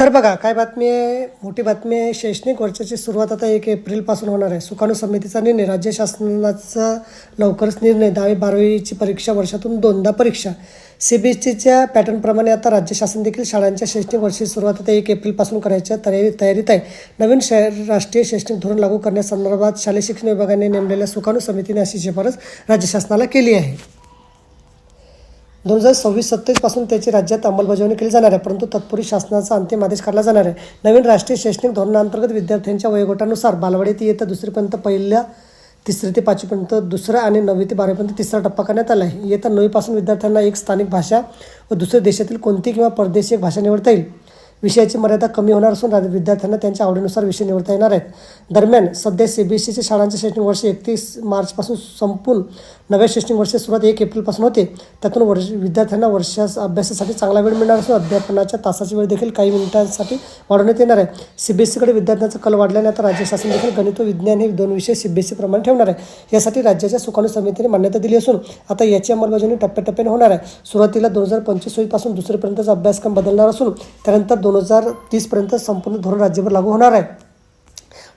तर बघा काय बातमी आहे? मोठी बातमी आहे शैक्षणिक वर्षाची सुरुवात आता एक एप्रिलपासून होणार आहे. सुकाणू समितीचा निर्णय राज्य शासनाचा लवकरच निर्णय दहावी बारावीची परीक्षा वर्षातून दोनदा परीक्षा. सी बी एस टीच्या पॅटर्नप्रमाणे आता राज्य शासन देखील शाळांच्या शैक्षणिक वर्षाची सुरुवात आता एक एप्रिलपासून करायच्या तयारी तयारीत आहे. नवीन शहर राष्ट्रीय शैक्षणिक धोरण लागू करण्यासंदर्भात शालेय शिक्षण विभागाने नेमलेल्या सुकाणू समितीने अशी शिफारस राज्य शासनाला केली आहे. दोन हजार सव्वीस सत्तावीसपासून त्याची राज्यात अंमलबजावणी केली जाणार आहे परंतु तत्पूर्वी शासनाचा अंतिम आदेश काढला जाणार आहे. नवीन राष्ट्रीय शैक्षणिक धोरणांतर्गत विद्यार्थ्यांच्या वयोगटानुसार बालवाडी ते येत्या दुसरीपर्यंत पहिल्या तिसरी ते पाचवीपर्यंत दुसरा आणि नववी ते बारावीपर्यंत तिसरा टप्पा करण्यात आला आहे. येत्या नववीपासून विद्यार्थ्यांना एक स्थानिक भाषा व दुसऱ्या देशातील कोणती किंवा परदेशी एक भाषा निवडता येईल. विषयाची मर्यादा कमी होणार असून विद्यार्थ्यांना त्यांच्या आवडीनुसार विषय निवडता येणार आहेत. दरम्यान सध्या सी बी एस सीचे शाळांचे शैक्षणिक वर्ष एकतीस मार्चपासून संपून नव्या शैक्षणिक वर्ष सुरुवात एक एप्रिलपासून होते. त्यातून वर्ष विद्यार्थ्यांना वर्षास अभ्यासासाठी चांगला वेळ मिळणार असून अध्यापनाच्या तासाची वेळ देखील काही मिनिटांसाठी वाढवण्यात येणार आहे. सी बी एस सीकडे विद्यार्थ्यांचा कल वाढल्याने आता राज्य शासन देखील गणित व विज्ञान हे दोन विषय सी बी एस सीप्रमाणे ठेवणार आहे. यासाठी राज्याच्या सुकाणू समितीने मान्यता दिली असून आता याची अंमलबजावणी टप्प्याटप्प्याने होणार आहे. सुरुवातीला दोन हजार पंचवीसपासून दुसरीपर्यंतचा अभ्यासक्रम बदलणार असून त्यानंतर दोन दोन हजार तीसपर्यंत संपूर्ण धोरण राज्यभर लागू होणार आहे.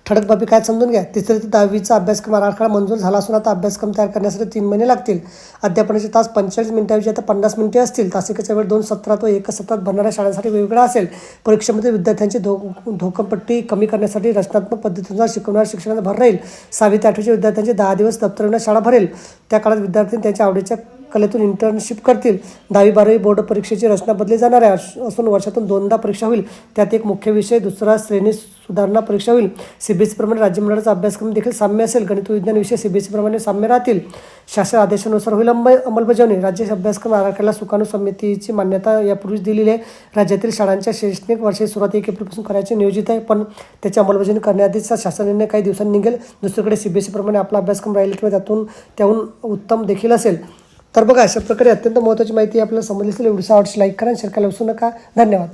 ठळक बाबी काय समजून घ्या? तिसरे ते दहावीचा अभ्यासक्रम आराखडा मंजूर झाला असून आता अभ्यासक्रम तयार करण्यासाठी तीन महिने लागतील. अध्यापनाचे तास पंचेचाळीस मिनिटाऐवजी आता पन्नास मिनिटे असतील. तासिकेचा वेळ दोन सत्रात व एक सत्रात भरणाऱ्या शाळांसाठी वेगवेगळा असेल. परीक्षेमध्ये विद्यार्थ्यांची धो धोकपट्टी कमी करण्यासाठी रचनात्मक पद्धतीनुसार शिकवणाऱ्या शिक्षणाचा भर राहील. सहावी ते आठवीच्या विद्यार्थ्यांचे दहा दिवस दप्तर शाळा भरेल. त्या काळात विद्यार्थ्यांनी त्यांच्या आवडीच्या कलेतून इंटर्नशिप करतील. दहावी बारावी बोर्ड परीक्षेची रचना बदली जाणार आहे. असून वर्षातून दोनदा परीक्षा होईल. त्यात एक मुख्य विषय दुसरा श्रेणी सुधारणा परीक्षा होईल. सी बी एस प्रमाणे राज्य मंडळाचा अभ्यासक्रम देखील साम्य असेल. गणित विज्ञान विषय सी बी एस प्रमाणे साम्य राहतील. शासन आदेशानुसार होईल. अंब अंमलबजावणी. राज्य अभ्यासक्रम आराखड्याला सुकाणू समितीची मान्यता यापूर्वीच दिलेली आहे. राज्यातील शाळांच्या शैक्षणिक वर्षाची सुरुवात एक एप्रिलपासून करायचे नियोजित आहे. पण त्याची अंमलबजावणी करण्याआधीचा शासन निर्णय काही दिवसांनी निघेल. दुसरीकडे सी बी एस प्रमाणे आपला अभ्यासक्रम राहील किंवा त्यातून त्याहून उत्तम देखील असेल. तर बघा अशा प्रकारे अत्यंत महत्त्वाची माहिती आपल्याला समजली असेल. एवढी आवडची लाईक करा शेअर करायला विसरू नका. धन्यवाद.